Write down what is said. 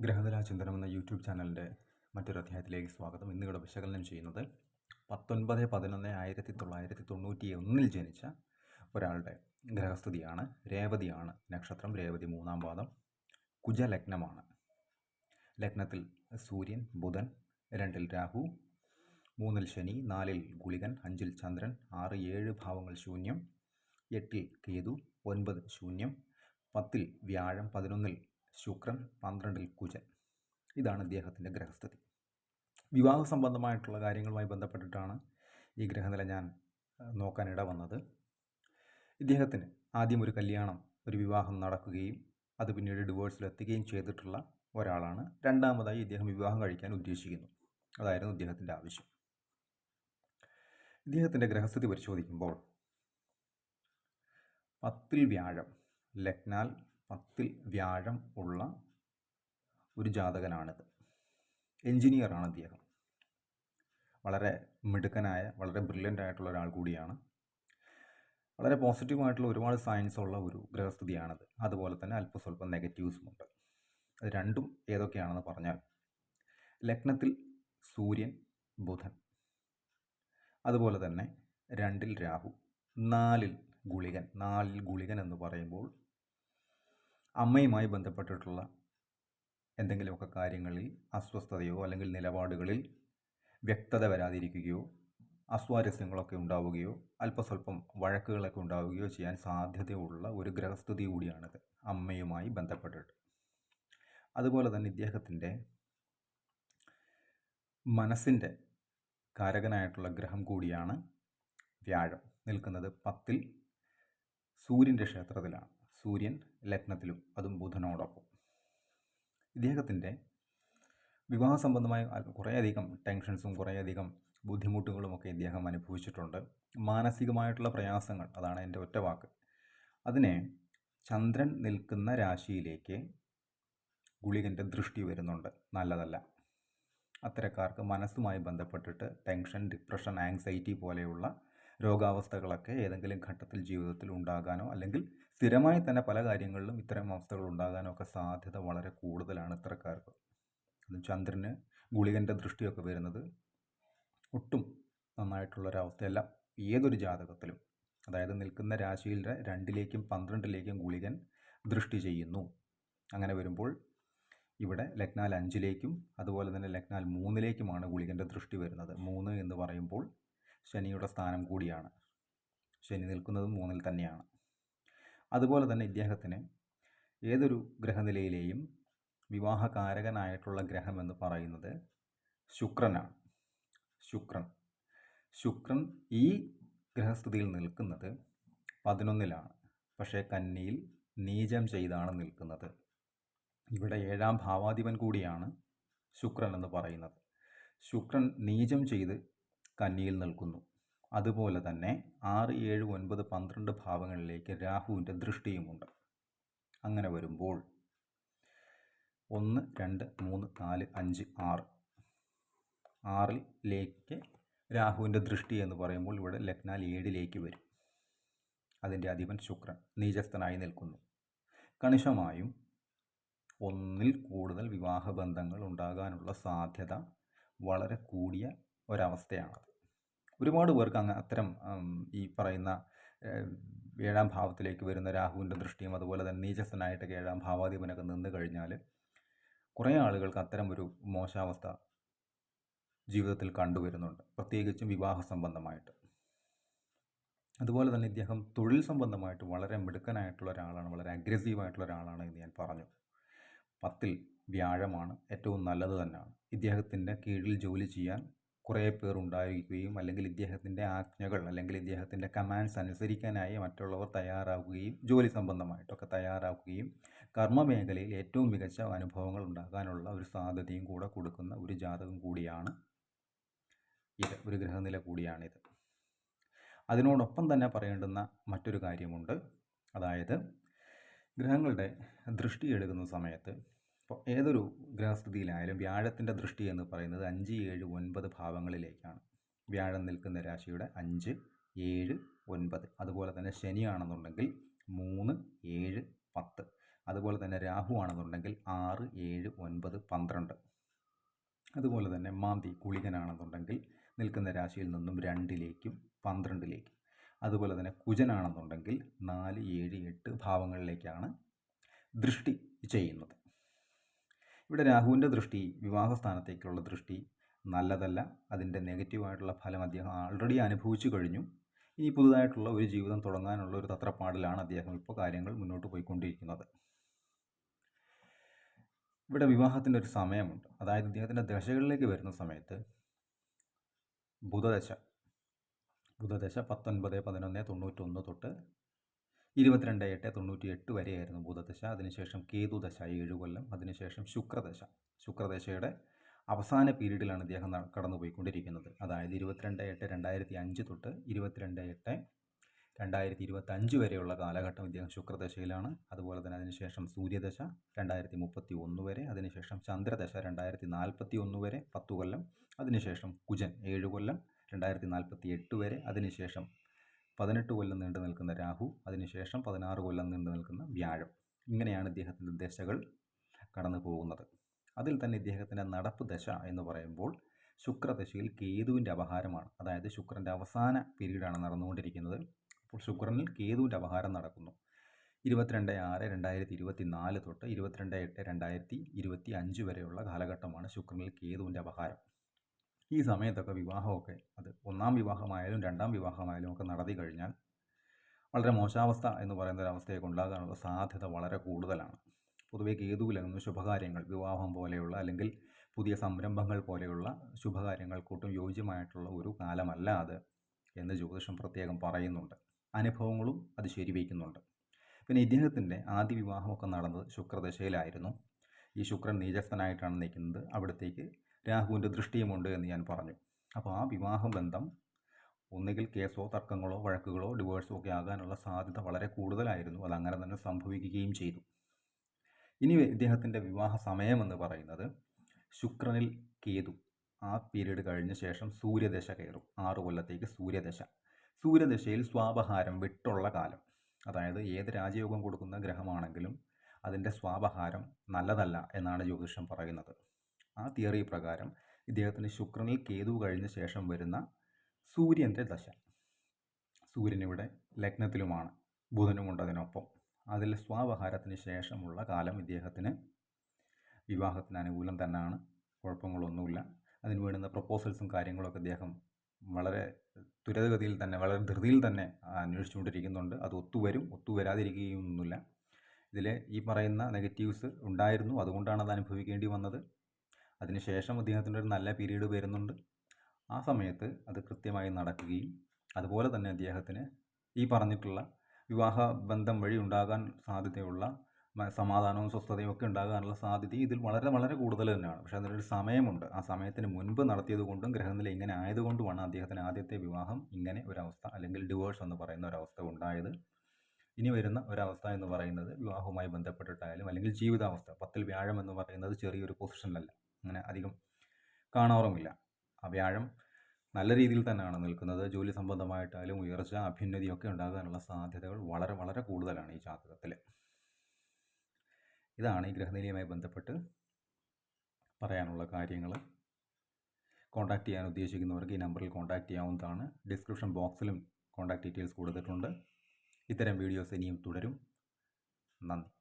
ഗ്രഹനില ചിന്തനം എന്ന യൂട്യൂബ് ചാനലിന്റെ മറ്റൊരു അധ്യായത്തിലേക്ക് സ്വാഗതം ഇന്നിവിടെ വിശകലനം ചെയ്യുന്നത് പത്തൊൻപത് പതിനൊന്ന് ആയിരത്തി തൊള്ളായിരത്തി തൊണ്ണൂറ്റി ഒന്നിൽ ജനിച്ച ഒരാളുടെ ഗ്രഹസ്ഥിതിയാണ്. രേവതിയാണ് നക്ഷത്രം. രേവതി മൂന്നാം പാദം. കുജലഗ്നമാണ്. ലഗ്നത്തിൽ സൂര്യൻ ബുധൻ രണ്ടിൽ രാഹു മൂന്നിൽ ശനി നാലിൽ ഗുളികൻ അഞ്ചിൽ ചന്ദ്രൻ ആറ് ഏഴ് ഭാവങ്ങൾ ശൂന്യം എട്ടിൽ കേതു ഒൻപത് ശൂന്യം പത്തിൽ വ്യാഴം പതിനൊന്നിൽ ശുക്രൻ പന്ത്രണ്ടിൽ കുജൻ. ഇതാണ് ഇദ്ദേഹത്തിന്റെ ഗ്രഹസ്ഥിതി. വിവാഹ സംബന്ധമായിട്ടുള്ള കാര്യങ്ങളുമായി ബന്ധപ്പെട്ടിട്ടാണ് ഈ ഗ്രഹനില ഞാൻ നോക്കാനിട വന്നത് ഇദ്ദേഹത്തിന് ആദ്യം ഒരു കല്യാണം ഒരു വിവാഹം നടക്കുകയും അത് പിന്നീട് ഡിവോഴ്സിലെത്തുകയും ചെയ്തിട്ടുള്ള ഒരാളാണ്. രണ്ടാമതായി ഇദ്ദേഹം വിവാഹം കഴിക്കാൻ ഉദ്ദേശിക്കുന്നു. അതായിരുന്നു ഇദ്ദേഹത്തിന്റെ ആവശ്യം. ഇദ്ദേഹത്തിന്റെ ഗ്രഹസ്ഥിതി പരിശോധിക്കുമ്പോൾ പത്തിൽ വ്യാഴം ലഗ്നാൽ പത്തിൽ വ്യാഴം ഉള്ള ഒരു ജാതകനാണിത്. എൻജിനീയറാണ് അദ്ദേഹം. വളരെ മിടുക്കനായ വളരെ ബ്രില്യന്റ് ആയിട്ടുള്ള ഒരാൾ കൂടിയാണ്. വളരെ പോസിറ്റീവായിട്ടുള്ള ഒരുപാട് സയൻസ് ഉള്ള ഒരു ഗ്രഹസ്ഥിതിയാണത്. അതുപോലെ തന്നെ അല്പം അല്പസ്വല്പം നെഗറ്റീവ്സുമുണ്ട് അത് രണ്ടും ഏതൊക്കെയാണെന്ന് പറഞ്ഞാൽ ലഗ്നത്തിൽ സൂര്യൻ ബുധൻ. അതുപോലെ തന്നെ രണ്ടിൽ രാഹു നാലിൽ ഗുളികൻ. നാലിൽ ഗുളികൻ എന്ന് പറയുമ്പോൾ അമ്മയുമായി ബന്ധപ്പെട്ടിട്ടുള്ള എന്തെങ്കിലുമൊക്കെ കാര്യങ്ങളിൽ അസ്വസ്ഥതയോ അല്ലെങ്കിൽ നിലപാടുകളിൽ വ്യക്തത വരാതിരിക്കുകയോ അസ്വാരസ്യങ്ങളൊക്കെ ഉണ്ടാവുകയോ അല്പസ്വല്പം വഴക്കുകളൊക്കെ ഉണ്ടാവുകയോ ചെയ്യാൻ സാധ്യതയുള്ള ഒരു ഗ്രഹസ്ഥിതി കൂടിയാണിത് അമ്മയുമായി ബന്ധപ്പെട്ടിട്ട്. അതുപോലെ തന്നെ ഇദ്ദേഹത്തിന്റെ മനസ്സിന്റെ കാരകനായിട്ടുള്ള ഗ്രഹം കൂടിയാണ് വ്യാഴം. നിൽക്കുന്നത് പത്തിൽ സൂര്യന്റെ ക്ഷേത്രത്തിലാണ്. സൂര്യൻ ലഗ്നത്തിലും അതും ബുധനോടൊപ്പം. ഇദ്ദേഹത്തിന്റെ വിവാഹ സംബന്ധമായ കുറേയധികം ടെൻഷൻസും കുറേയധികം ബുദ്ധിമുട്ടുകളുമൊക്കെ ഇദ്ദേഹം അനുഭവിച്ചിട്ടുണ്ട്. മാനസികമായിട്ടുള്ള പ്രയാസങ്ങൾ അതാണ് എന്റെ ഒറ്റ വാക്ക്. അതിനെ ചന്ദ്രൻ നിൽക്കുന്ന രാശിയിലേക്ക് ഗുളികന്റെ ദൃഷ്ടി വരുന്നുണ്ട്. നല്ലതല്ല. അത്തരക്കാർക്ക് മനസ്സുമായി ബന്ധപ്പെട്ടിട്ട് ടെൻഷൻ ഡിപ്രഷൻ ആങ്സൈറ്റി പോലെയുള്ള രോഗാവസ്ഥകളൊക്കെ ഏതെങ്കിലും ഘട്ടത്തിൽ ജീവിതത്തിൽ ഉണ്ടാകാനോ അല്ലെങ്കിൽ സ്ഥിരമായി തന്നെ പല കാര്യങ്ങളിലും ഇത്തരം അവസ്ഥകൾ ഉണ്ടാകാനോ ഒക്കെ സാധ്യത വളരെ കൂടുതലാണ് ഇത്തരക്കാർക്ക്. ചന്ദ്രന് ഗുളികന്റെ ദൃഷ്ടിയൊക്കെ വരുന്നത് ഒട്ടും നന്നായിട്ടുള്ളൊരവസ്ഥയല്ല. ഏതൊരു ജാതകത്തിലും അതായത് നിൽക്കുന്ന രാശിയിലെ രണ്ടിലേക്കും പന്ത്രണ്ടിലേക്കും ഗുളികൻ ദൃഷ്ടി ചെയ്യുന്നു. അങ്ങനെ വരുമ്പോൾ ഇവിടെ ലഗ്നാൽ അഞ്ചിലേക്കും അതുപോലെ തന്നെ ലഗ്നാൽ മൂന്നിലേക്കുമാണ് ഗുളികന്റെ ദൃഷ്ടി വരുന്നത്. മൂന്ന് എന്ന് പറയുമ്പോൾ ശനിയുടെ സ്ഥാനം കൂടിയാണ്. ശനി നിൽക്കുന്നത് മൂന്നിൽ തന്നെയാണ്. അതുപോലെ തന്നെ ഇദ്ദേഹത്തിന് ഏതൊരു ഗ്രഹനിലയിലെയും വിവാഹകാരകനായിട്ടുള്ള ഗ്രഹം എന്ന് പറയുന്നത് ശുക്രനാണ്. ശുക്രൻ. ശുക്രൻ ഈ ഗ്രഹസ്ഥിതിയിൽ നിൽക്കുന്നത് പതിനൊന്നിലാണ്. പക്ഷേ കന്നിയിൽ നീചം ചെയ്താണ് നിൽക്കുന്നത്. ഇവിടെ ഏഴാം ഭാവാധിപൻ കൂടിയാണ് ശുക്രൻ എന്ന് പറയുന്നത്. ശുക്രൻ നീചം ചെയ്ത് കന്നിയിൽ നിൽക്കുന്നു. അതുപോലെ തന്നെ ആറ് ഏഴ് ഒൻപത് പന്ത്രണ്ട് ഭാവങ്ങളിലേക്ക് രാഹുവിന്റെ ദൃഷ്ടിയുമുണ്ട്. അങ്ങനെ വരുമ്പോൾ ഒന്ന് രണ്ട് മൂന്ന് നാല് അഞ്ച് ആറ്. ആറിലേക്ക് രാഹുവിന്റെ ദൃഷ്ടി എന്ന് പറയുമ്പോൾ ഇവിടെ ലഗ്നാൽ ഏഴിലേക്ക് വരും. അതിന്റെ അധിപൻ ശുക്രൻ നീചസ്ഥനായി നിൽക്കുന്നു. കണിശമായും ഒന്നിൽ കൂടുതൽ വിവാഹബന്ധങ്ങൾ ഉണ്ടാകാനുള്ള സാധ്യത വളരെ കൂടിയ ഒരവസ്ഥയാണത് ഒരുപാട് പേർക്ക് അങ്ങ് അത്തരം ഈ പറയുന്ന ഏഴാം ഭാവത്തിലേക്ക് വരുന്ന രാഹുവിന്റെ ദൃഷ്ടിയും അതുപോലെ തന്നെ നീചസ്ഥനായിട്ടൊക്കെ ഏഴാം ഭാവാധിപനൊക്കെ നിന്ന് കഴിഞ്ഞാൽ കുറേ ആളുകൾക്ക് അത്തരം ഒരു മോശാവസ്ഥ ജീവിതത്തിൽ കണ്ടുവരുന്നുണ്ട് പ്രത്യേകിച്ചും വിവാഹ സംബന്ധമായിട്ട്. അതുപോലെ തന്നെ ഇദ്ദേഹം തൊഴിൽ സംബന്ധമായിട്ട് വളരെ മിടുക്കനായിട്ടുള്ള ഒരാളാണ് വളരെ അഗ്രസീവായിട്ടുള്ള ഒരാളാണ് എന്ന് ഞാൻ പറഞ്ഞു. പത്തിൽ വ്യാഴമാണ് ഏറ്റവും നല്ലത് തന്നെയാണ്. ഇദ്ദേഹത്തിന്റെ കീഴിൽ ജോലി ചെയ്യാൻ കുറേ പേർ ഉണ്ടായിരിക്കുകയും അല്ലെങ്കിൽ ഇദ്ദേഹത്തിന്റെ ആജ്ഞകൾ അല്ലെങ്കിൽ ഇദ്ദേഹത്തിന്റെ കമാൻഡ്സ് അനുസരിക്കാനായി മറ്റുള്ളവർ തയ്യാറാവുകയും ജോലി സംബന്ധമായിട്ടൊക്കെ തയ്യാറാക്കുകയും കർമ്മ മേഖലയിൽ ഏറ്റവും മികച്ച അനുഭവങ്ങൾ ഉണ്ടാകാനുള്ള ഒരു സാധ്യതയും കൂടെ കൊടുക്കുന്ന ഒരു ജാതകം കൂടിയാണ് ഇത് ഒരു ഗ്രഹനില കൂടിയാണിത്. അതിനോടൊപ്പം തന്നെ പറയേണ്ടുന്ന മറ്റൊരു കാര്യമുണ്ട്. അതായത് ഗ്രഹങ്ങളുടെ ദൃഷ്ടി എടുക്കുന്ന സമയത്ത് ഇപ്പോൾ ഏതൊരു ഗ്രഹസ്ഥിതിയിലായാലും വ്യാഴത്തിന്റെ ദൃഷ്ടി എന്ന് പറയുന്നത് അഞ്ച് ഏഴ് ഒൻപത് ഭാവങ്ങളിലേക്കാണ്. വ്യാഴം നിൽക്കുന്ന രാശിയുടെ അഞ്ച് ഏഴ് ഒൻപത്. അതുപോലെ തന്നെ ശനിയാണെന്നുണ്ടെങ്കിൽ മൂന്ന് ഏഴ് പത്ത്. അതുപോലെ തന്നെ രാഹു ആണെന്നുണ്ടെങ്കിൽ ആറ് ഏഴ് ഒൻപത് പന്ത്രണ്ട്. അതുപോലെ തന്നെ മാന്തി കുളികനാണെന്നുണ്ടെങ്കിൽ നിൽക്കുന്ന രാശിയിൽ നിന്നും രണ്ടിലേക്കും പന്ത്രണ്ടിലേക്കും. അതുപോലെ തന്നെ കുജനാണെന്നുണ്ടെങ്കിൽ നാല് ഏഴ് എട്ട് ഭാവങ്ങളിലേക്കാണ് ദൃഷ്ടി ചെയ്യുന്നത്. ഇവിടെ രാഹുവിന്റെ ദൃഷ്ടി വിവാഹസ്ഥാനത്തേക്കുള്ള ദൃഷ്ടി നല്ലതല്ല. അതിന്റെ നെഗറ്റീവായിട്ടുള്ള ഫലം അദ്ദേഹം ആൾറെഡി അനുഭവിച്ചു കഴിഞ്ഞു. ഇനി പുതുതായിട്ടുള്ള ഒരു ജീവിതം തുടങ്ങാനുള്ള ഒരു തത്രപ്പാടിലാണ് അദ്ദേഹം ഇപ്പോൾ കാര്യങ്ങൾ മുന്നോട്ട് പോയിക്കൊണ്ടിരിക്കുന്നത്. ഇവിടെ വിവാഹത്തിന്റെ ഒരു സമയമുണ്ട്. അതായത് ഇദ്ദേഹത്തിന്റെ ദശകളിലേക്ക് വരുന്ന സമയത്ത് ബുധദശ ബുധദശ പത്തൊൻപത് പതിനൊന്ന് തൊണ്ണൂറ്റൊന്ന് തൊട്ട് ഇരുപത്തിരണ്ട് എട്ട് തൊണ്ണൂറ്റി എട്ട് വരെയായിരുന്നു ബുധദശ അതിനുശേഷം കേതുദശ ഏഴ് കൊല്ലം അതിനുശേഷം ശുക്രദശ. ശുക്രദശയുടെ അവസാന പീരീഡിലാണ് ഇദ്ദേഹം കടന്നുപോയിക്കൊണ്ടിരിക്കുന്നത്. അതായത് ഇരുപത്തിരണ്ട് എട്ട് രണ്ടായിരത്തി അഞ്ച് തൊട്ട് ഇരുപത്തിരണ്ട് എട്ട് രണ്ടായിരത്തി ഇരുപത്തഞ്ച് വരെയുള്ള കാലഘട്ടം ഇദ്ദേഹം ശുക്രദശയിലാണ്. അതുപോലെ തന്നെ അതിനുശേഷം സൂര്യദശ രണ്ടായിരത്തി മുപ്പത്തി ഒന്ന് വരെ അതിനുശേഷം ചന്ദ്രദശ രണ്ടായിരത്തി നാൽപ്പത്തി ഒന്ന് വരെ പത്തു കൊല്ലം അതിനുശേഷം കുജൻ ഏഴ് കൊല്ലം രണ്ടായിരത്തി നാൽപ്പത്തി എട്ട് വരെ അതിനുശേഷം പതിനെട്ട് കൊല്ലം നീണ്ടു നിൽക്കുന്ന രാഹു അതിനുശേഷം പതിനാറ് കൊല്ലം നീണ്ടു നിൽക്കുന്ന വ്യാഴം. ഇങ്ങനെയാണ് ഇദ്ദേഹത്തിന്റെ ദശകൾ കടന്നു പോകുന്നത്. അതിൽ തന്നെ ഇദ്ദേഹത്തിന്റെ നടപ്പ് ദശ എന്ന് പറയുമ്പോൾ ശുക്രദശയിൽ കേതുവിന്റെ അപഹാരമാണ്. അതായത് ശുക്രന്റെ അവസാന പീരീഡാണ് നടന്നുകൊണ്ടിരിക്കുന്നത്. അപ്പോൾ ശുക്രനിൽ കേതുവിന്റെ അപഹാരം നടക്കുന്നു. ഇരുപത്തിരണ്ട് ആറ് രണ്ടായിരത്തി ഇരുപത്തി നാല് തൊട്ട് ഇരുപത്തിരണ്ട് എട്ട് രണ്ടായിരത്തി ഇരുപത്തി അഞ്ച് വരെയുള്ള കാലഘട്ടമാണ് ശുക്രനിൽ കേതുവിന്റെ അപഹാരം. ഈ സമയത്തൊക്കെ വിവാഹമൊക്കെ അത് ഒന്നാം വിവാഹമായാലും രണ്ടാം വിവാഹമായാലും ഒക്കെ നടത്തി കഴിഞ്ഞാൽ വളരെ മോശാവസ്ഥ എന്ന് പറയുന്ന ഒരു അവസ്ഥയൊക്കെ ഉണ്ടാകാനുള്ള സാധ്യത വളരെ കൂടുതലാണ്. പൊതുവേ കേതുവിലങ്ങുന്ന ശുഭകാര്യങ്ങൾ വിവാഹം പോലെയുള്ള അല്ലെങ്കിൽ പുതിയ സംരംഭങ്ങൾ പോലെയുള്ള ശുഭകാര്യങ്ങൾക്കൊട്ടും യോജ്യമായിട്ടുള്ള ഒരു കാലമല്ല അത് എന്ന് ജ്യോതിഷം പ്രത്യേകം പറയുന്നുണ്ട്. അനുഭവങ്ങളും അത് ശരിവയ്ക്കുന്നുണ്ട്. പിന്നെ ഇദ്ദേഹത്തിന്റെ ആദ്യ വിവാഹമൊക്കെ നടന്നത് ശുക്രദശയിലായിരുന്നു. ഈ ശുക്രൻ നീചസ്ഥനായിട്ടാണ് നിൽക്കുന്നത്. അവിടത്തേക്ക് രാഹുവിന്റെ ദൃഷ്ടിയുമുണ്ട് എന്ന് ഞാൻ പറഞ്ഞു. അപ്പോൾ ആ വിവാഹ ബന്ധം ഒന്നുകിൽ കേസോ തർക്കങ്ങളോ വഴക്കുകളോ ഡിവോഴ്സോ ഒക്കെ ആകാനുള്ള സാധ്യത വളരെ കൂടുതലായിരുന്നു. അത് അങ്ങനെ തന്നെ സംഭവിക്കുകയും ചെയ്തു. ഇനി ഇദ്ദേഹത്തിന്റെ വിവാഹ സമയമെന്ന് പറയുന്നത് ശുക്രനിൽ കേതു. ആ പീരീഡ് കഴിഞ്ഞ ശേഷം സൂര്യദശ കയറും. ആറ് കൊല്ലത്തേക്ക് സൂര്യദശ. സൂര്യദശയിൽ സ്വാപഹാരം വിട്ടുള്ള കാലം. അതായത് ഏത് രാജയോഗം കൊടുക്കുന്ന ഗ്രഹമാണെങ്കിലും അതിന്റെ സ്വാപഹാരം നല്ലതല്ല എന്നാണ് ജ്യോതിഷം പറയുന്നത്. ആ തിയറി പ്രകാരം ഇദ്ദേഹത്തിന് ശുക്രനിൽ കേതു കഴിഞ്ഞ ശേഷം വരുന്ന സൂര്യന്റെ ദശ. സൂര്യൻ ഇവിടെ ലഗ്നത്തിലുമാണ് ബുധനുമുണ്ട് അതിനൊപ്പം അതിൽ സ്വാവഹാരത്തിന് ശേഷമുള്ള കാലം ഇദ്ദേഹത്തിന് വിവാഹത്തിന് അനുകൂലം തന്നെയാണ് കുഴപ്പങ്ങളൊന്നുമില്ല. അതിന് വേണ്ടുന്ന പ്രപ്പോസൽസും കാര്യങ്ങളൊക്കെ അദ്ദേഹം വളരെ ത്വരിതഗതിയിൽ തന്നെ വളരെ ധൃതിയിൽ തന്നെ അന്വേഷിച്ചുകൊണ്ടിരിക്കുന്നുണ്ട്. അത് ഒത്തുവരും ഒത്തുവരാതിരിക്കുകയൊന്നുമില്ല. ഇതിൽ ഈ പറയുന്ന നെഗറ്റീവ്സ് ഉണ്ടായിരുന്നു അതുകൊണ്ടാണ് അത് അനുഭവിക്കേണ്ടി വന്നത്. അതിനുശേഷം അദ്ദേഹത്തിന്റെ ഒരു നല്ല പീരീഡ് വരുന്നുണ്ട്. ആ സമയത്ത് അത് കൃത്യമായി നടക്കുകയും അതുപോലെ തന്നെ അദ്ദേഹത്തിന് ഈ പറഞ്ഞിട്ടുള്ള വിവാഹ ബന്ധം വഴി ഉണ്ടാകാൻ സാധ്യതയുള്ള സമാധാനവും സ്വസ്ഥതയും ഒക്കെ ഉണ്ടാകാനുള്ള സാധ്യത ഇതിൽ വളരെ വളരെ കൂടുതൽ തന്നെയാണ്. പക്ഷേ അതിനൊരു സമയമുണ്ട്. ആ സമയത്തിന് മുൻപ് നടത്തിയത് കൊണ്ടും ഗ്രഹനില ഇങ്ങനെ ആയതുകൊണ്ടുമാണ് അദ്ദേഹത്തിന് ആദ്യത്തെ വിവാഹം ഇങ്ങനെ ഒരവസ്ഥ അല്ലെങ്കിൽ ഡിവോഴ്സ് എന്ന് പറയുന്ന ഒരവസ്ഥ ഉണ്ടായത്. ഇനി വരുന്ന ഒരവസ്ഥ എന്ന് പറയുന്നത് വിവാഹവുമായി ബന്ധപ്പെട്ടിട്ടായാലും അല്ലെങ്കിൽ ജീവിതാവസ്ഥ പത്തിൽ വ്യാഴം എന്ന് പറയുന്നത് ചെറിയൊരു പൊസിഷനിലല്ല അങ്ങനെ അധികം കാണാറുമില്ല. ആ വ്യാഴം നല്ല രീതിയിൽ തന്നെയാണ് നിൽക്കുന്നത്. ജോലി സംബന്ധമായിട്ടായാലും ഉയർച്ച അഭ്യുന്നതിയൊക്കെ ഉണ്ടാകാനുള്ള സാധ്യതകൾ വളരെ വളരെ കൂടുതലാണ് ഈ ജാതകത്തിൽ ഇതാണ് ഈ ഗ്രഹനിലയുമായി ബന്ധപ്പെട്ട് പറയാനുള്ള കാര്യങ്ങൾ കോൺടാക്റ്റ് ചെയ്യാൻ ഉദ്ദേശിക്കുന്നവർക്ക് ഈ നമ്പറിൽ കോൺടാക്റ്റ് ചെയ്യാവുന്നതാണ്. ഡിസ്ക്രിപ്ഷൻ ബോക്സിലും കോൺടാക്റ്റ് ഡീറ്റെയിൽസ് കൊടുത്തിട്ടുണ്ട്. ഇത്തരം വീഡിയോസ് ഇനിയും തുടരും. നന്ദി.